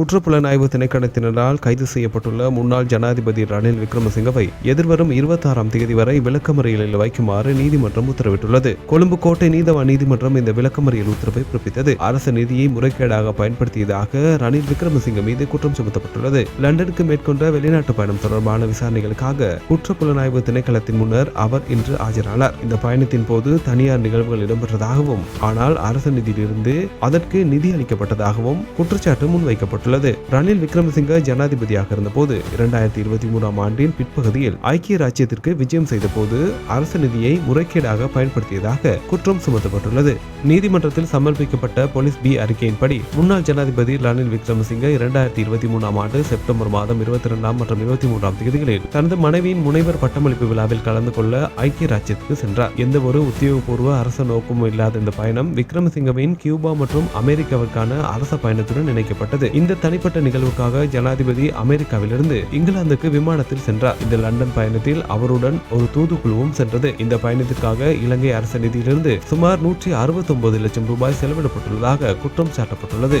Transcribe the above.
குற்றப்புலனாய்வு திணைக்களத்தினரால் கைது செய்யப்பட்டுள்ள முன்னாள் ஜனாதிபதி ரணில் விக்ரமசிங்கவை எதிர்வரும் இருபத்தாறாம் தேதி வரை விளக்கமறியலில் வைக்குமாறு நீதிமன்றம் உத்தரவிட்டுள்ளது. கொழும்பு கோட்டை நீதவான் நீதிமன்றம் இந்த விளக்கமறியல் உத்தரவை பிறப்பித்தது. அரசு நிதியை முறைகேடாக பயன்படுத்தியதாக ரணில் விக்ரமசிங்க மீது குற்றம் சுமத்தப்பட்டுள்ளது. லண்டனுக்கு மேற்கொண்ட வெளிநாட்டு பயணம் தொடர்பான விசாரணைகளுக்காக குற்றப்புலனாய்வு திணைக்களத்தின் முன்னர் அவர் இன்று ஆஜரானார். இந்த பயணத்தின் போது தனியார் நிகழ்வுகள் இடம்பெற்றதாகவும் ஆனால் அரசு நிதியிலிருந்து அதற்கு நிதி அளிக்கப்பட்டதாகவும் குற்றச்சாட்டு முன்வைக்கப்பட்டுள்ளது ரணில் விக்ரமசிங்க ஜனாதிபதியாக இருந்தபோது இரண்டாயிரத்தி இருபத்தி மூணாம் ஆண்டின் பிற்பகுதியில் ஐக்கிய ராஜ்யத்திற்கு விஜயம் செய்தபோது அரசு நிதியை முறைகேடாக பயன்படுத்தியதாக குற்றம் சுமத்தப்பட்டுள்ளது. நீதிமன்றத்தில் சமர்ப்பிக்கப்பட்ட போலீஸ் பி அறிக்கையின்படி முன்னாள் ஜனாதிபதி ரணில் விக்ரமசிங்க இரண்டாயிரத்தி இருபத்தி மூணாம் ஆண்டு செப்டம்பர் மாதம் இருபத்தி இரண்டாம் மற்றும் இருபத்தி மூன்றாம் தேதிகளில் தனது மனைவியின் முனைவர் பட்டமளிப்பு விழாவில் கலந்து கொள்ள ஐக்கிய ராஜ்யத்துக்கு சென்றார். எந்த ஒரு உத்தியோகபூர்வ அரச நோக்கமும் இல்லாத இந்த பயணம் விக்ரமசிங்கவின் கியூபா மற்றும் அமெரிக்காவிற்கான அரச பயணத்துடன் இணைக்கப்பட்டது. இந்த தனிப்பட்ட நிகழ்வுக்காக ஜனாதிபதி அமெரிக்காவிலிருந்து இங்கிலாந்துக்கு விமானத்தில் சென்றார். இந்த லண்டன் பயணத்தில் அவருடன் ஒரு தூதுக்குழுவும் சென்றது. இந்த பயணத்திற்காக இலங்கை அரசு நிதியிலிருந்து சுமார் நூற்றி அறுபத்தி ஒன்பது லட்சம் ரூபாய் செலவிடப்பட்டுள்ளதாக குற்றம் சாட்டப்பட்டுள்ளது.